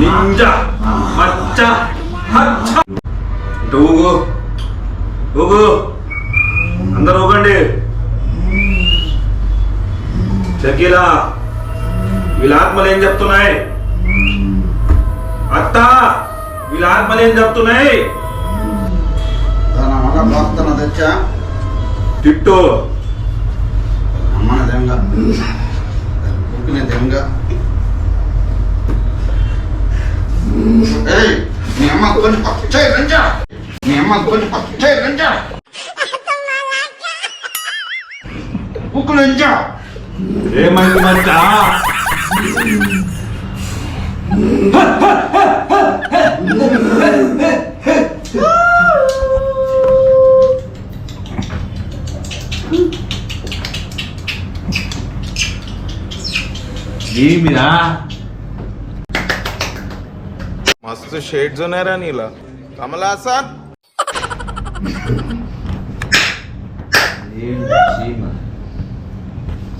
Ninja మచ్చ ఇటు ఊగు. ఊగు. అందరు ఊగండి. షకీలా వీళ్ళ ఆత్మలు ఏం చెప్తున్నాయి? అత్త వీళ్ళ ఆత్మలు ఏం చెప్తున్నాయి? తెచ్చా తిట్టు అమ్మన దెంగ ఉక్కిన దెంగ మీ అమ్మ కొంచెం చేయి, రంజా. మీ అమ్మ కొంచెం రంజా. ఉక్కు రంజా. ఏమైంది మచ్చ ఏమిరా मस्त शेड जो नाही राणीला कमला असा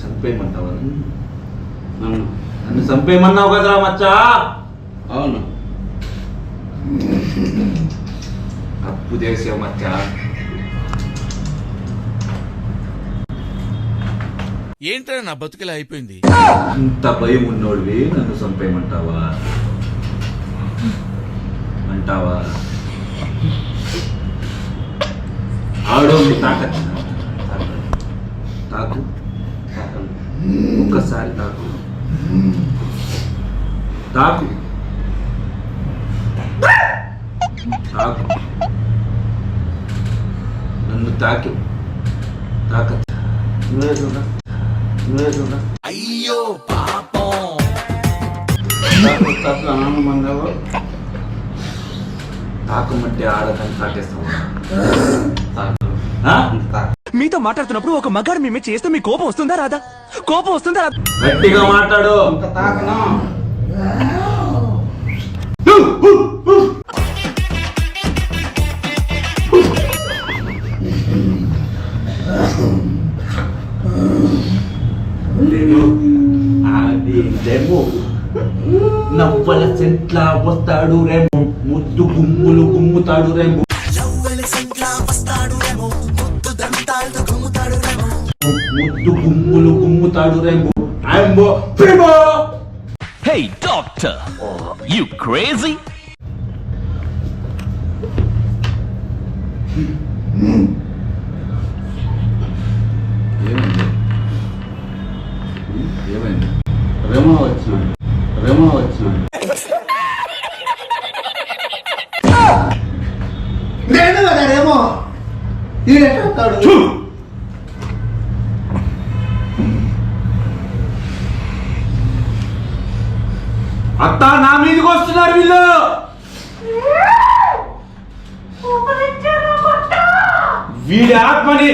చంపేయమంటావా నన్ను చంపేయమన్నావు కదరా మచ్చా అవును తప్పు చేసావు మచ్చా ఏంట్రా నా బతుకులా అయిపోయింది? ఇంత భయం ఉన్నోడివి నన్ను చంపేయమంటావా? అంటావా? ఆడో తాకచ్చు తాకు ఒక్కసారి తాకు. తాకు. తాకు. నన్ను తాకి. తాకచ్చా అయ్యో పాపం తాకు, తాకు, ఆనందమంగావు. తాకమంటే ఆడదని తాకేస్తావు తాకు ఆ? తాకు. మీతో మాట్లాడుతున్నప్పుడు ఒక మగాడు మీ మీద చేస్తే మీ కోపం వస్తుందా రాదా కోపం వస్తుందా రాదా గట్టిగా మాట్లాడు తాకను డెమో నవ్వల సెంట్ల వస్తాడు రేమో. ముద్దు గుమ్ములు గుమ్ముతాడు రేమో. ముద్దు గుమ్ములు గుమ్ముతాడు Remo. I'm primo! Hey doctor, you crazy? వీడి ఆత్మని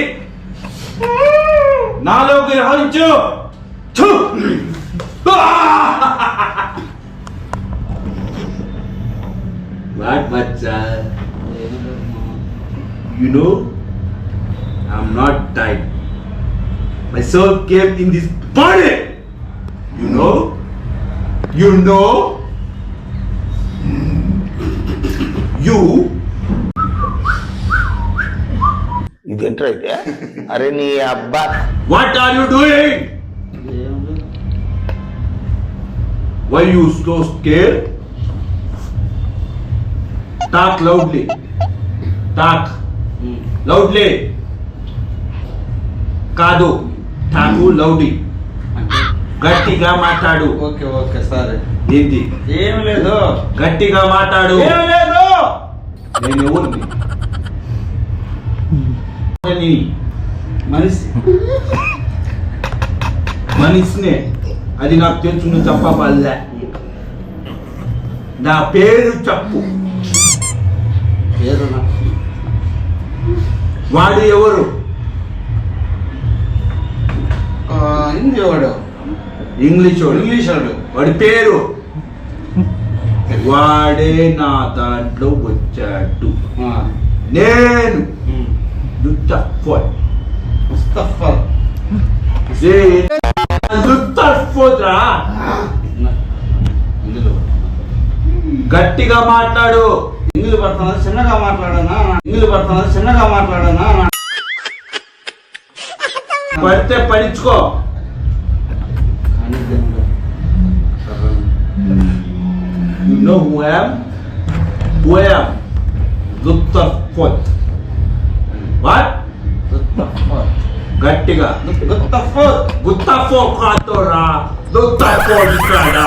నాలోకి రహరించు ఛు! What, Bacha? You know, I'm not died. My soul came in this body. You know? You know? You? ఇదేంట్రా ఇది అరే నీ అబ్బా What are you doing? Why you so scared? Talk loudly. Talk. Loudly. కాదు తాకు లౌడీ గట్టిగా మాట్లాడు ఓకే ఓకే సరే ఏంటి ఏం లేదు గట్టిగా మాట్లాడు ఏం లేదు నేను ఎవరిని నీ మనిషి. మనిషినే. అది నాకు తెలుసు నువ్వు చెప్పబల్లే. నా పేరు చెప్పు. పేరు వాడు ఎవరు? హిందీ వాడు. ఇంగ్లీష్ వాడు ఇంగ్లీష్ వాడు వాడి పేరు? వాడే నా దాంట్లో వచ్చాడు. నేను. Look the foot రా ఇందులో గట్టిగా మాట్లాడు. ఇందులో పడుతున్నా చిన్నగా మాట్లాడనా ఇందులో పడుతున్నా చిన్నగా మాట్లాడనా పడితే పడించుకో. You know who I am? Who I am? Look the What? గట్టిగా. ముస్తఫా గుత్తఫో కాదురా గుత్తఫో ఇక్కడ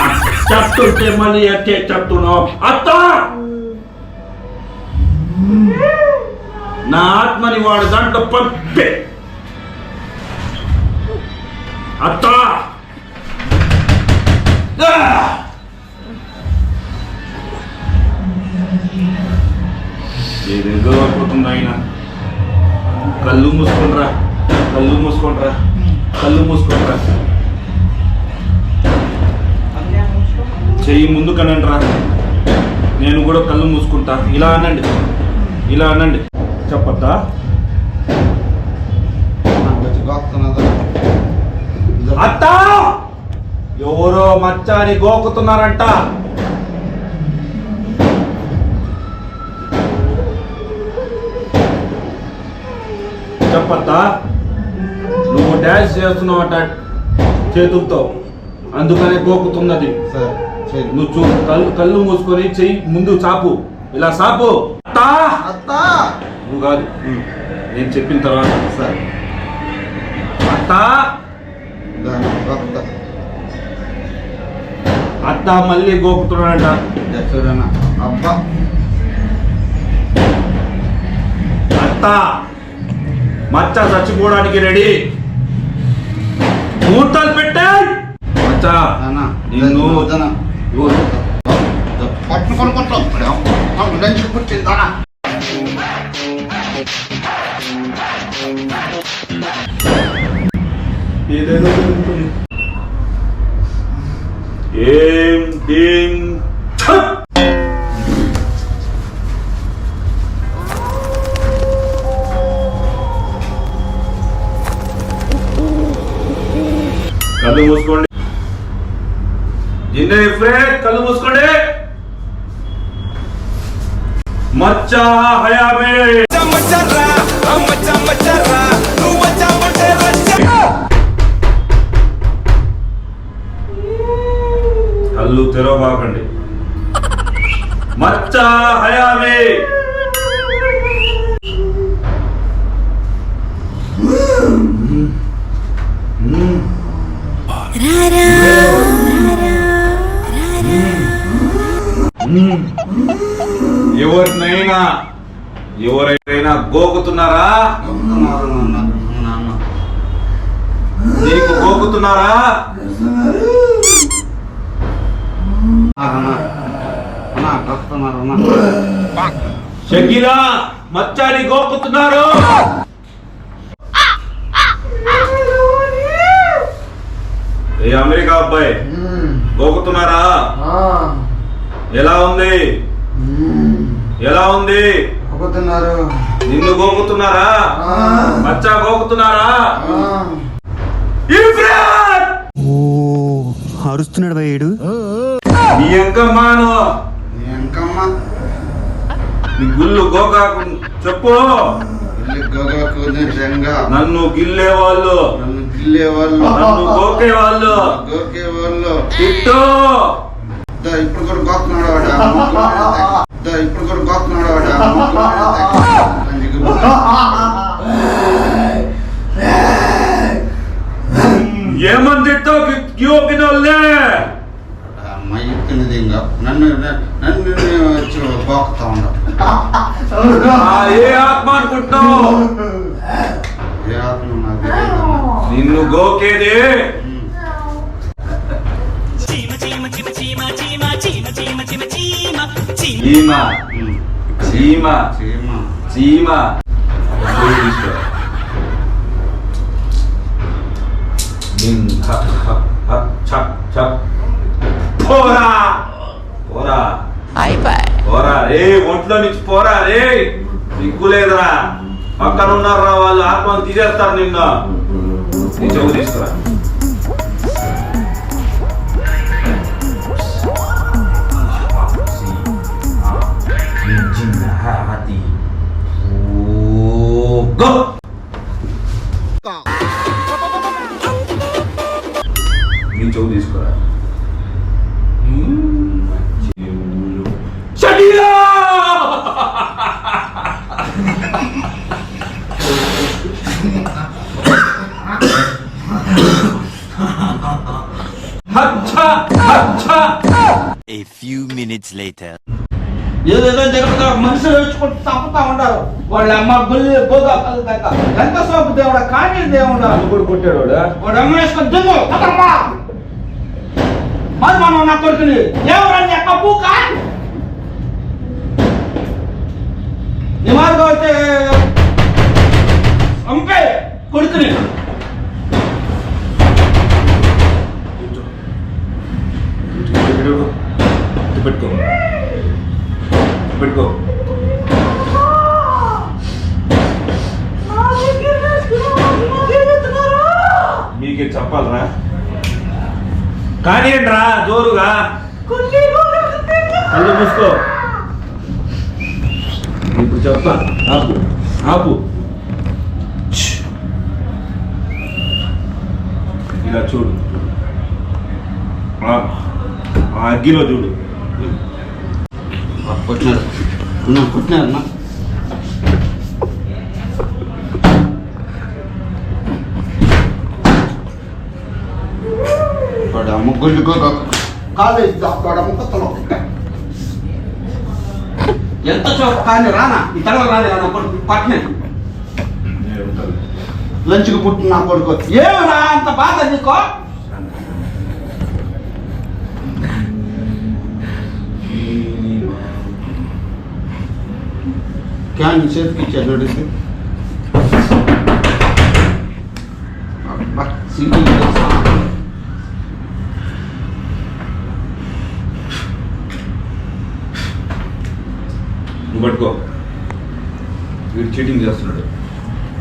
చెప్తుంటే మళ్ళీ ఎట్టే చెప్తున్నావు. అత్త! నా ఆత్మని వాడు దాంట్లో పంపే. అత్త! ఏదేదో అయిపోతుంది ఆయన కళ్ళు మూసుకుంట్రా కళ్ళు మూసుకుంట్రా కళ్ళు మూసుకుంట్రా చెయ్యి ముందు కనండిరా. నేను కూడా కళ్ళు మూసుకుంటా. ఇలా అనండి. ఇలా అనండి. చెప్పద్దా? అత్త! ఎవరో మచ్చాని గోకుతున్నారంట. చెప్పత్తా నువ్వు డాన్స్ చేస్తున్నావట చేతులతో. అందుకనే గోకుతున్నది. నువ్వు చూ కళ్ళు కళ్ళు మూసుకొని చెయ్యి ముందు చాపు. ఇలా సాపు నువ్వు కాదు. నేను చెప్పిన తర్వాత. సరే. అత్తా! అత్త మళ్ళీ గోకుతున్నాడంట. చూడనా అబ్బా. అత్త! మచ్చ చచ్చిపోవడానికి రెడీ. ముహూర్తాలు పెట్టాయి మచ్చ నాన్న ఏదేదో జరుగుతుంది. ఏం దీం మచ్చా హయామే కళ్ళు తెరవబాకండి. మచ్చా హయామే ఎవరినైనా ఎవరైనా గోకుతున్నారా? నీకు గోకుతున్నారా? షకీలా మచ్చాని గోకుతున్నారు. ఏ అమెరికా అబ్బాయి గోకుతున్నారా? ఎలా ఉంది? ఎలా ఉంది? ఒప్పుతున్నారు నిన్ను గోకుతున్నారా? మచ్చా గోకుతున్నారా? ఇఫ్రాన్! అరుస్తున్నాడు భయ్యుడు నీ ఎంకమ్మాను ఎంకమ్మ. నీ గుళ్ళు గోకాకు చెప్పు. ఇల్లు గోగాకు నిజంగా నన్ను గిల్లే వాళ్ళు నన్ను గిల్లే వాళ్ళు నన్ను గోకే వాళ్ళు గోకే వాళ్ళు ఇప్పుడు కూడా గోక్కున్నాడు వాడు ఆ ముక్కులో పెడితే. దా ఇప్పుడు కూడా గోక్కున్నాడు వాడు ఆ ముక్కులో పెడితే. లంజికి బుద్ధి. ఏమని తిట్టావు గియోకిన వాళ్ళే ఆ అమ్మాయి తిన్నది ఇంకా నన్ను నన్ను వచ్చి గోకుతా ఉండవు ఆ, ఏ ఆత్మ అనుకుంటున్నావు ఏ ఆత్మ నాకు తెలియదమ్మా. నిన్ను గోకేది ఉమ్. చీమ ఉమ్. చీమ చీమ. చీమ గుళ్ళు తీసుకో. డిన్ హక్ హక్ హక్ ఛక్ పోరా. పోరా. పోరా. రే ఒంట్లో నుంచి పోరా రే. సిగ్గు లేదురా. పక్కన ఉన్నారా వాళ్ళు ఆత్మను తీసేస్తారు నిన్న. నీ చెవు తీసుకురా. Go! నీ చెవు తీసుకురా చెవులు షటియా హచ్చా హచ్చా A few minutes later. జరుగుతా మనుషులు వచ్చుకుంటూ తప్పుతా ఉంటారు. వాళ్ళ అమ్మ గుల్లి గోగా కలుగుతాక ఎంత సోపు దేవుడా కానీ దేవుడా? కూడా కొట్టాడు వాడు. అమ్మ వేసుకొని దిగు మరి మనం నా కొడుకుని ఎవరండి ఎక్క పూక నిమార్గం అయితే అంపే కొడుకుని. పెట్టుకో. పెట్టుకో. మీకే చెప్పాలరా? కానీ రా జోరుగా. కళ్ళు మూసుకో. ఇప్పుడు చెప్తా. ఆపు. ఆపు. ఇలా చూడు. ఆ అగ్గిలో చూడు. కొట్టినారు. అన్న కొట్టినారు అన్న. వాడు గుల్లి గోగా కాలేజ్ వాడు కొత్తలో ఎంత చోటు కానీ రానా ఈ తల రాని నా కొడుకు పట్టిన. లంచ్కి పుట్టిన నా కొడుకు. ఏమరా అంత బాధ నీకో క్యాన్ అబ్బా, సింగిల్ చేస్తా. నువ్వు పట్టుకో వీడు చీటింగ్ చేస్తున్నాడు.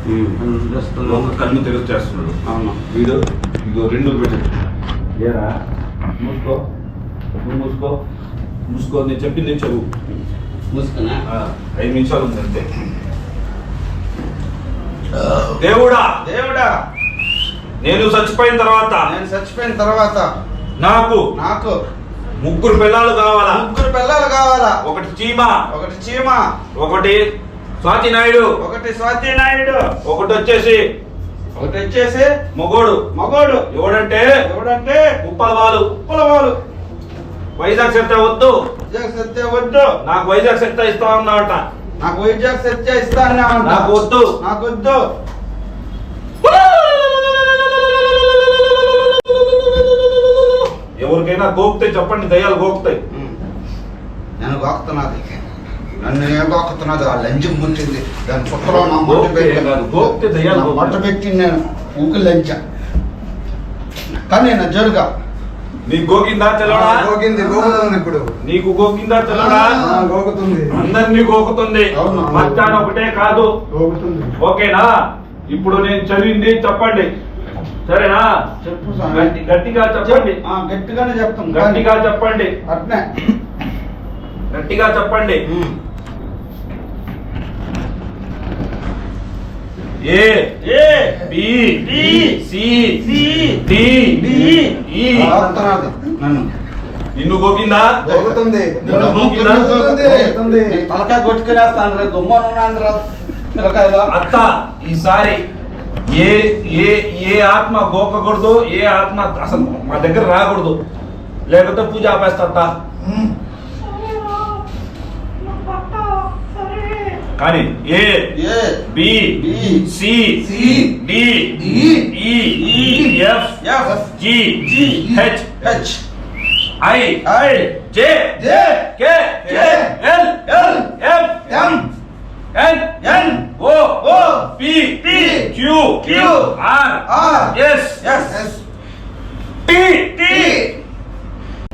ఉమ్, చేస్తాను. ఒక కళ్ళు తెరుచు చేస్తున్నాడు. అవును. వీడు ఇగో రెండు పెట్టు. ఏరా? మూసుకో. మూసుకో. మూసుకో. నేను చెప్పింది చదువు మూసుకున్నా? ఐదు నిమిషాలు ఉంది అంతే. దేవుడా! దేవుడా! నేను చచ్చిపోయిన తర్వాత నేను చచ్చిపోయిన తర్వాత నాకు నాకు ముగ్గురు పిల్లలు కావాలా? ముగ్గురు పిల్లలు కావాలా? ఒకటి చీమ ఒకటి చీమ ఒకటి స్వాతి నాయుడు ఒకటి స్వాతి నాయుడు ఒకటి వచ్చేసి ఒకటి వచ్చేసి మొగోడు. మగోడు. ఎవడంటే ఎవడంటే ఉప్పల వాళ్ళు కులవాళ్ళు వైజాగ్ సెత్త వద్దు. వైజాగ్ సత్య వద్దు. నాకు వైజాగ్ సెత్త ఇస్తా ఉన్నావట నాకు వైజాగ్ సత్య ఇస్తాను నాకు వద్దు. నాకు వద్దు ఎవరికైనా గోక్తే చెప్పండి దయ్యాలు గోక్తాయి. నేను గోకుతున్నది. నన్ను ఏం గోకుతున్నది ఆ లంచం ముంచింది దాని పుట్టలో నా మొట్ట గోక్తే పెట్టి కాదు, గోక్తే దయ్యాలు మొట్ట గోక్తాయి. పెట్టి నేను ఊకి లంచ కానీ నా జరుగా నీకు గోకిందా తెలవడా గోకింది గోకుతుంది ఇప్పుడు. నీకు గోకిందా తెలవడా గోకుతుంది. అందరినీ గోకుతుంది. అవును. మధ్యాహ్నం ఒకటే కాదు. గోకుతుంది. ఓకేనా? ఇప్పుడు నేను చదివింది చెప్పండి. సరేనా? చెప్పు గట్టిగా చెప్పండి. గట్టిగానే చెప్తాం. గట్టిగా చెప్పండి. అట్నే. గట్టిగా చెప్పండి. A? A? B B, C C, D D, E. గోకుతున్నది నన్ను. నిన్ను గోకిందా? గోకుతుంది. నిన్ను గోకిందా? గోకుతుంది. తలకాయ కొట్టుకునేస్తాను రే పిల్లకాయలో అత్త ఈసారి ఏ ఏ ఏ ఆత్మ గోకకూడదు ఏ ఆత్మ అసలు మా దగ్గర రాకూడదు. లేకపోతే పూజ ఆపేస్తా అత్త. కానీ A B C C, D E F F, G G, H. H. I I J J K K, L L, F M, N N, O O, P P, Q Q, R R, S S, T. T.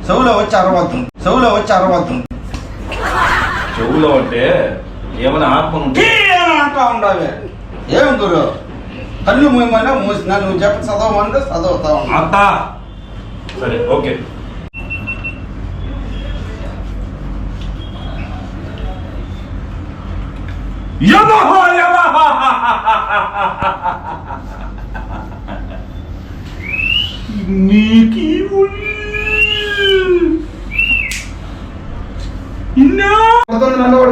చెవులో వచ్చి అరవద్దు. చెవులో వచ్చి అరవద్దు. చెవులో అంటే ఏమైనా ఆత్మ అంటా ఉండవే ఏం గురు? కళ్ళు మూయమన్నా మూసినా నువ్వు చెప్ప చదవమంటే చదువుతా అత్త. సరే ఓకే. నీకి కొడుతుంది నన్ను కూడా